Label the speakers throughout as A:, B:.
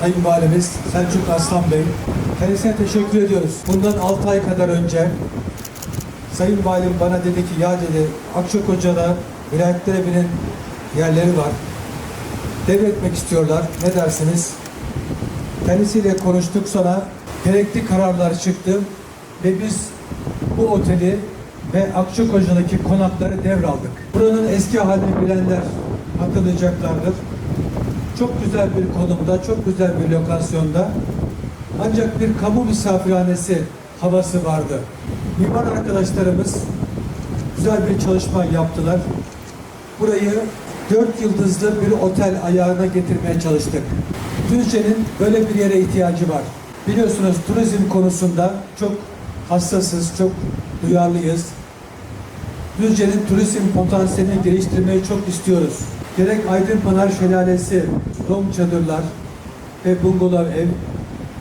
A: Sayın Valimiz Selçuk Aslan Bey, kendisine teşekkür ediyoruz. Bundan 6 ay kadar önce Sayın Valim bana dedi ki ya dedi Akçakoca'da vilayetler evinin yerleri var. Devretmek istiyorlar. Ne dersiniz? Kendisiyle konuştuk sonra gerekli kararlar çıktı ve biz bu oteli ve Akçakoca'daki konakları devraldık. Buranın eski halini bilenler hatırlayacaklardır. Çok güzel bir konumda, çok güzel bir lokasyonda. Ancak bir kamu misafirhanesi havası vardı. Mimar arkadaşlarımız güzel bir çalışma yaptılar. Burayı dört yıldızlı bir otel ayağına getirmeye çalıştık. Düzce'nin böyle bir yere ihtiyacı var. Biliyorsunuz turizm konusunda çok hassasız, çok duyarlıyız. Düzce'nin turizm potansiyelini geliştirmeyi çok istiyoruz. Gerek Aydınpınar Şelalesi, Rom çadırlar ve bungalov ev,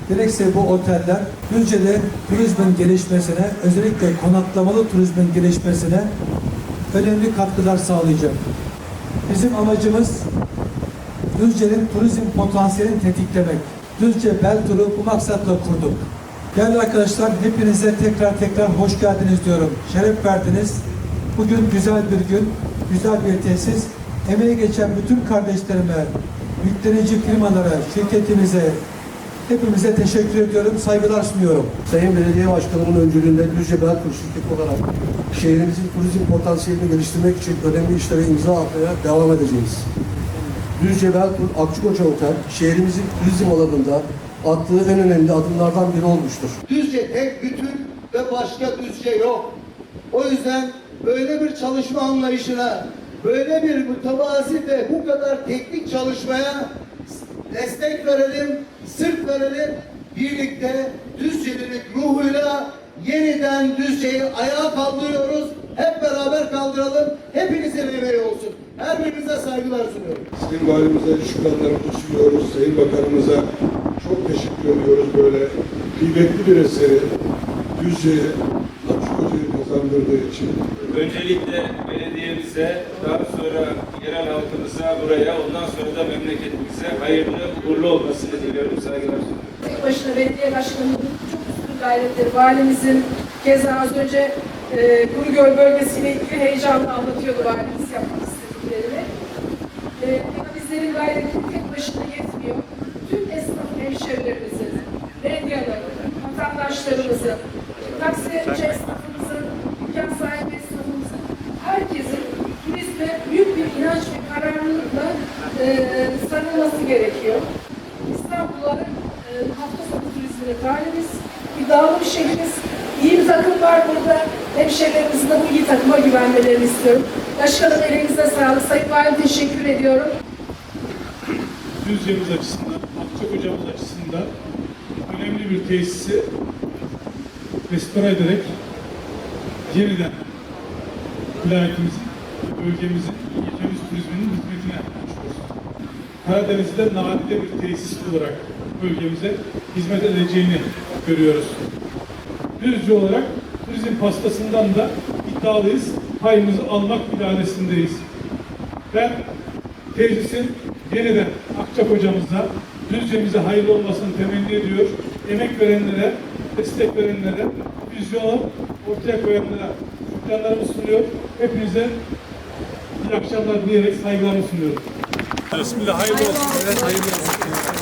A: gerekse bu oteller Düzce'de turizmin gelişmesine, özellikle konaklamalı turizmin gelişmesine önemli katkılar sağlayacak. Bizim amacımız Düzce'nin turizm potansiyelini tetiklemek. Düzce Bel Turu bu maksatla kurduk. Değerli arkadaşlar hepinize tekrar tekrar hoş geldiniz diyorum. Şeref verdiniz. Bugün güzel bir gün, güzel bir tesis. Emeği geçen bütün kardeşlerime, yüklenici firmalara, şirketimize, hepimize teşekkür ediyorum, saygılar sunuyorum.
B: Sayın Belediye Başkanımın öncülüğünde Düzce Belkur şirketi olarak şehrimizin turizm potansiyelini geliştirmek için önemli işlere imza atmaya devam edeceğiz. Düzce Belkur Akçakoca Otel şehrimizin turizm alanında attığı en önemli adımlardan biri olmuştur.
C: Düzce tek bütün ve başka Düzce yok. O yüzden böyle bir çalışma anlayışına, böyle bir mütevazi ve bu kadar teknik çalışmaya destek verelim, sırt verelim. Birlikte Düzcelilik ruhuyla yeniden Düzce'yi ayağa kaldırıyoruz. Hep beraber kaldıralım. Hepinizin emeği olsun. Her birinize saygılar sunuyorum.
D: Sayın Valimize şükranlarımızı sunuyoruz. Sayın Bakanımıza çok teşekkür ediyoruz böyle kıymetli bir eseri Düzce'ye kazandırdığı için.
E: Öncelikle belediyemize, daha sonra yerel halkımıza buraya, ondan sonra da memleketimize hayırlı, uğurlu olmasını diliyorum. Saygılar.
F: Tek başına belediye başkanının çok üstün gayretleri, valimizin keza az önce e, Kurugöl bölgesiyle ilgili heyecanla anlatıyordu valimiz yapmak istediklerini. E, ama bizlerin gayreti tek başına yetmiyor. Tüm esnaf hemşerilerimizin, medyaların, vatandaşlarımızın, taksici kararlılıkla e, sarılması gerekiyor. İstanbul'a e, hafta sonu turizmine talibiz. İddialı bir şehrimiz. İyi bir takım var burada. Hemşehrilerimizin de bu iyi takıma güvenmelerini istiyorum. Başkanım elinize sağlık. Sayın Valim teşekkür ediyorum.
G: Düzce'miz açısından, Akçakoca'mız açısından önemli bir tesisi restore ederek yeniden vilayetimizin, bölgemizin, turizminin hizmetine açıyoruz. Karadeniz'de nadide bir tesis olarak bölgemize hizmet edeceğini görüyoruz. Düzce olarak turizm pastasından da iddialıyız. Payımızı almak idaresindeyiz. Ben tesisin yeniden Akçakoca'mıza, Düzce'mize hayırlı olmasını temenni ediyor. Emek verenlere, destek verenlere, vizyonu ortaya koyanlara şükranlarımı sunuyor. Hepinize akşamlar diyerek saygılarımı sunuyorum. Bismillah, hayırlı olsun. Evet, hayırlı olsun.